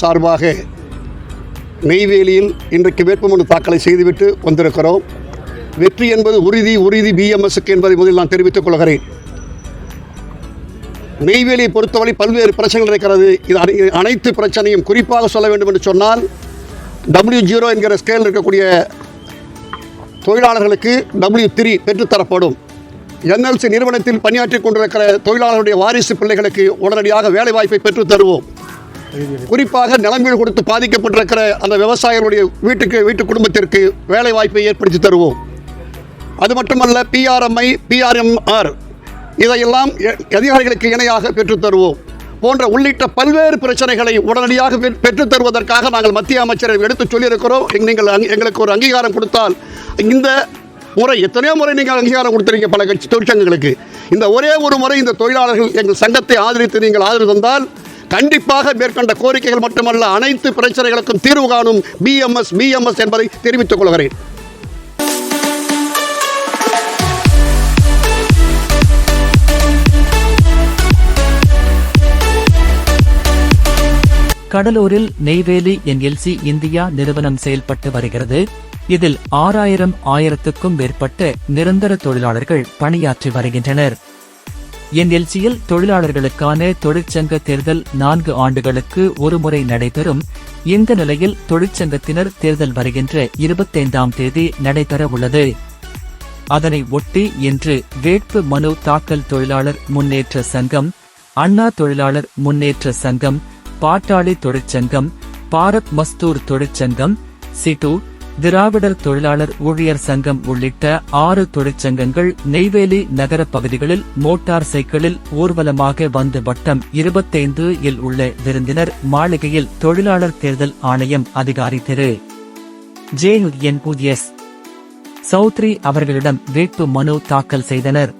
சார்பாக நெய்வேலியில் இன்றைக்கு வேட்புமனு தாக்கலை செய்துவிட்டு வந்திருக்கிறோம். வெற்றி என்பது உறுதி உறுதி பிஎம்எஸ்க்கு என்பதை முதலில் நான் தெரிவித்துக் கொள்கிறேன். நெய்வேலியை பொறுத்தவரை பல்வேறு பிரச்சனைகள் இருக்கிறது. இது அனை- அனைத்து பிரச்சனையும் குறிப்பாக சொல்ல வேண்டும் என்று சொன்னால் டபிள்யூ ஜீரோ என்கிற ஸ்கேல் இருக்கக்கூடிய தொழிலாளர்களுக்கு டபிள்யூ த்ரீ பெற்றுத்தரப்படும். என்எல்சி நிறுவனத்தில் பணியாற்றிக் கொண்டிருக்கிற தொழிலாளர்களுடைய வாரிசு பிள்ளைகளுக்கு உடனடியாக வேலைவாய்ப்பை பெற்றுத் தருவோம். குறிப்பாக நிலமீடு கொடுத்து பாதிக்கப்பட்டிருக்கிற அந்த விவசாயிகளுடைய வீட்டுக்கு வீட்டு குடும்பத்திற்கு வேலைவாய்ப்பை ஏற்படுத்தி தருவோம். அது மட்டுமல்ல பிஆர்எம்ஐ பிஆர்எம்ஆர் இதையெல்லாம் எ- அதிகாரிகளுக்கு இணையாக பெற்றுத்தருவோம் போன்ற உள்ளிட்ட பல்வேறு பிரச்சனைகளை உடனடியாக பெ- பெற்றுத் தருவதற்காக நாங்கள் மத்திய அமைச்சரை எடுத்து சொல்லியிருக்கிறோம். நீங்கள் எங்களுக்கு ஒரு அங்கீகாரம் கொடுத்தால் இந்த முறை எத்தனையோ முறை நீங்கள் அங்கீகாரம் கொடுத்துருக்கீங்க பல கட்சி தொழிற்சங்கங்களுக்கு. இந்த ஒரே ஒரு முறை இந்த தொழிலாளர்கள் எங்கள் சங்கத்தை ஆதரித்து நீங்கள் ஆதரவு தந்தால் கண்டிப்பாக மேற்கண்ட கோரிக்கைகள் மட்டுமல்ல அனைத்து பிரச்சனைகளுக்கும் தீர்வு காணும் பிஎம்எஸ் பிஎம்எஸ் என்பதை தெரிவித்துக் கொள்கிறேன். கடலூரில் நெய்வேலி என்எல்சி இந்தியா நிறுவனம் செயல்பட்டு வருகிறது. இதில் ஆறாயிரம் ஆயிரத்துக்கும் மேற்பட்ட நிரந்தர தொழிலாளர்கள் பணியாற்றி வருகின்றனர். என்எல்சியில் தொழிலாளர்களுக்கான தொழிற்சங்க தேர்தல் நான்கு ஆண்டுகளுக்கு ஒருமுறை நடைபெறும். இந்த நிலையில் தொழிற்சங்கத்தினர் தேர்தல் வருகின்ற இருபத்தைந்தாம் தேதி நடைபெற உள்ளது. அதனை ஒட்டி இன்று வேட்பு மனு தாக்கல் தொழிலாளர் முன்னேற்ற சங்கம் அண்ணா தொழிலாளர் முன்னேற்ற சங்கம் பாட்டாளி தொழிற்சங்கம் பாரத் மஸ்தூர் தொழிற்சங்கம் சிட்டு திராவிடர் தொழிலாளர் ஊழியர் சங்கம் உள்ளிட்ட ஆறு தொழிற்சங்கங்கள் நெய்வேலி நகர பகுதிகளில் மோட்டார் சைக்கிளில் ஊர்வலமாக வந்து வட்டம் இருபத்தைந்து இல் உள்ள விருந்தினர் மாளிகையில் தொழிலாளர் தேர்தல் ஆணையம் அதிகாரி திரு. ஜே. என். எஸ். சௌத்ரி அவர்களிடம் வேட்பு மனு தாக்கல் செய்தனர்.